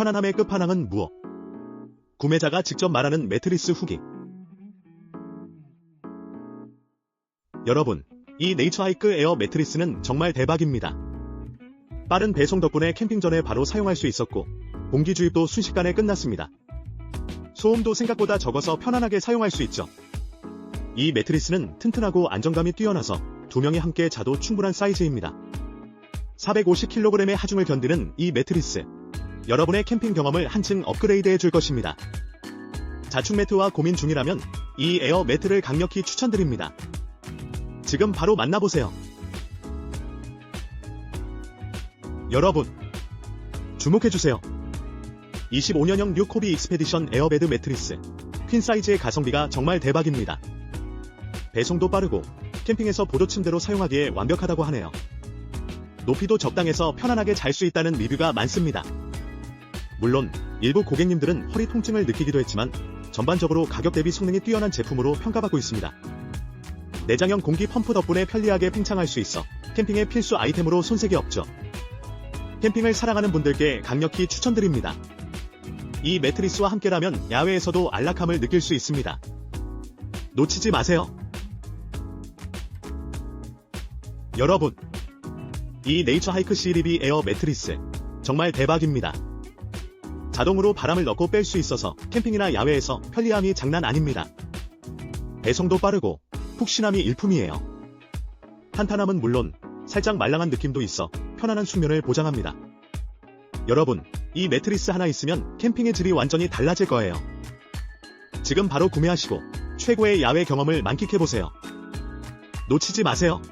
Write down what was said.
편안함의 끝판왕은 무엇? 구매자가 직접 말하는 매트리스 후기. 여러분, 이 네이처 하이크 에어 매트리스는 정말 대박입니다. 빠른 배송 덕분에 캠핑 전에 바로 사용할 수 있었고, 공기 주입도 순식간에 끝났습니다. 소음도 생각보다 적어서 편안하게 사용할 수 있죠. 이 매트리스는 튼튼하고 안정감이 뛰어나서 두 명이 함께 자도 충분한 사이즈입니다. 450kg의 하중을 견디는 이 매트리스. 여러분의 캠핑 경험을 한층 업그레이드 해 줄 것입니다. 자충 매트와 고민 중이라면 이 에어 매트를 강력히 추천드립니다. 지금 바로 만나보세요. 여러분, 주목해주세요. 25년형 뉴 코비 익스페디션 에어베드 매트리스. 퀸 사이즈의 가성비가 정말 대박입니다. 배송도 빠르고 캠핑에서 보도침대로 사용하기에 완벽하다고 하네요. 높이도 적당해서 편안하게 잘 수 있다는 리뷰가 많습니다. 물론 일부 고객님들은 허리 통증을 느끼기도 했지만 전반적으로 가격 대비 성능이 뛰어난 제품으로 평가받고 있습니다. 내장형 공기 펌프 덕분에 편리하게 팽창할 수 있어 캠핑의 필수 아이템으로 손색이 없죠. 캠핑을 사랑하는 분들께 강력히 추천드립니다. 이 매트리스와 함께라면 야외에서도 안락함을 느낄 수 있습니다. 놓치지 마세요. 여러분, 이 네이처 하이크 시리비 에어 매트리스 정말 대박입니다. 자동으로 바람을 넣고 뺄 수 있어서 캠핑이나 야외에서 편리함이 장난 아닙니다. 배송도 빠르고 푹신함이 일품이에요. 탄탄함은 물론 살짝 말랑한 느낌도 있어 편안한 숙면을 보장합니다. 여러분, 이 매트리스 하나 있으면 캠핑의 질이 완전히 달라질 거예요. 지금 바로 구매하시고 최고의 야외 경험을 만끽해보세요. 놓치지 마세요.